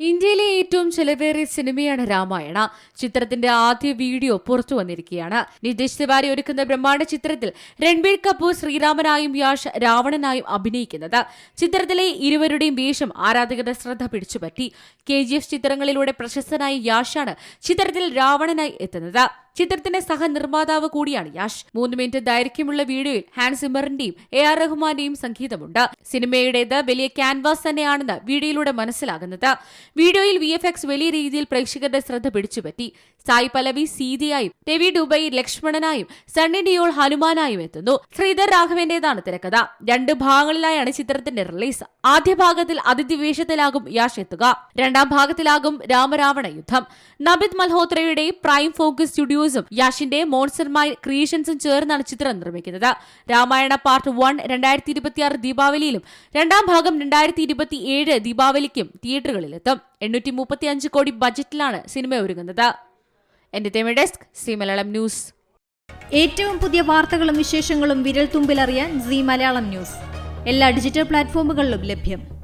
ഇന്ത്യയിലെ ഏറ്റവും ചെലവേറിയ സിനിമയാണ് രാമായണ. ചിത്രത്തിന്റെ ആദ്യ വീഡിയോ പുറത്തു വന്നിരിക്കുകയാണ്. നിതീഷ് തിവാരി ഒരുക്കുന്ന ബ്രഹ്മാണ്ഡ ചിത്രത്തിൽ രൺബീർ കപൂർ ശ്രീരാമനായും യാഷ് രാവണനായും അഭിനയിക്കുന്നത്. ചിത്രത്തിലെ ഇരുവരുടെയും വേഷം ആരാധകരുടെ ശ്രദ്ധ പിടിച്ചുപറ്റി. കെ ചിത്രങ്ങളിലൂടെ പ്രശസ്തനായ യാഷാണ് ചിത്രത്തിൽ രാവണനായി എത്തുന്നത്. ചിത്രത്തിന്റെ സഹനിർമ്മാതാവ് കൂടിയാണ് യാഷ്. മൂന്ന് മിനിറ്റ് ദൈർഘ്യമുള്ള വീഡിയോയിൽ ഹാൻസ് സിമറിന്റെയും എ ആർ റഹ്മാന്റെയും സംഗീതമുണ്ട്. സിനിമയുടേത് വലിയ ക്യാൻവാസ് തന്നെയാണെന്ന് വീഡിയോയിലൂടെ മനസ്സിലാകുന്നത്. വീഡിയോയിൽ വി വലിയ രീതിയിൽ പ്രേക്ഷകരുടെ ശ്രദ്ധ പിടിച്ചുപറ്റി. സായി പലവി സീതയായും രവി ഡുബൈ ലക്ഷ്മണനായും സണ്ണി ഡിയോൾ ഹനുമാനായും എത്തുന്നു. ശ്രീധർ രാഘവന്റേതാണ് തിരക്കഥ. രണ്ട് ഭാഗങ്ങളിലായാണ് ചിത്രത്തിന്റെ റിലീസ്. ആദ്യ ഭാഗത്തിൽ അതിഥി വേഷത്തിലാകും യാഷ് എത്തുക. രണ്ടാം ഭാഗത്തിലാകും രാമരാവണ യുദ്ധം. നബിത് മൽഹോത്രയുടെ പ്രൈം ഫോക്കസ് സ്റ്റുഡിയോസും യാഷിന്റെ മോൺസർമായി ക്രിയേഷൻസും ചേർന്നാണ് ചിത്രം നിർമ്മിക്കുന്നത്. രാമായണ പാർട്ട് വൺ രണ്ടായിരത്തി ഇരുപത്തിയാറ് ദീപാവലിയിലും രണ്ടാം ഭാഗം രണ്ടായിരത്തി ഇരുപത്തി ഏഴ് ദീപാവലിക്കും തിയേറ്ററുകളിലെത്തും. എണ്ണൂറ്റി മുപ്പത്തി അഞ്ച് കോടി ബജറ്റിലാണ് സിനിമ ഒരുങ്ങുന്നത്. Entertainment desk Zee Malayalam news. ഏറ്റവും പുതിയ വാർത്തകളും വിശേഷങ്ങളും വിരൽ തുമ്പിലറിയാൻ സി മലയാളം ന്യൂസ്. എല്ലാ ഡിജിറ്റൽ പ്ലാറ്റ്ഫോമുകളിലും ലഭ്യം.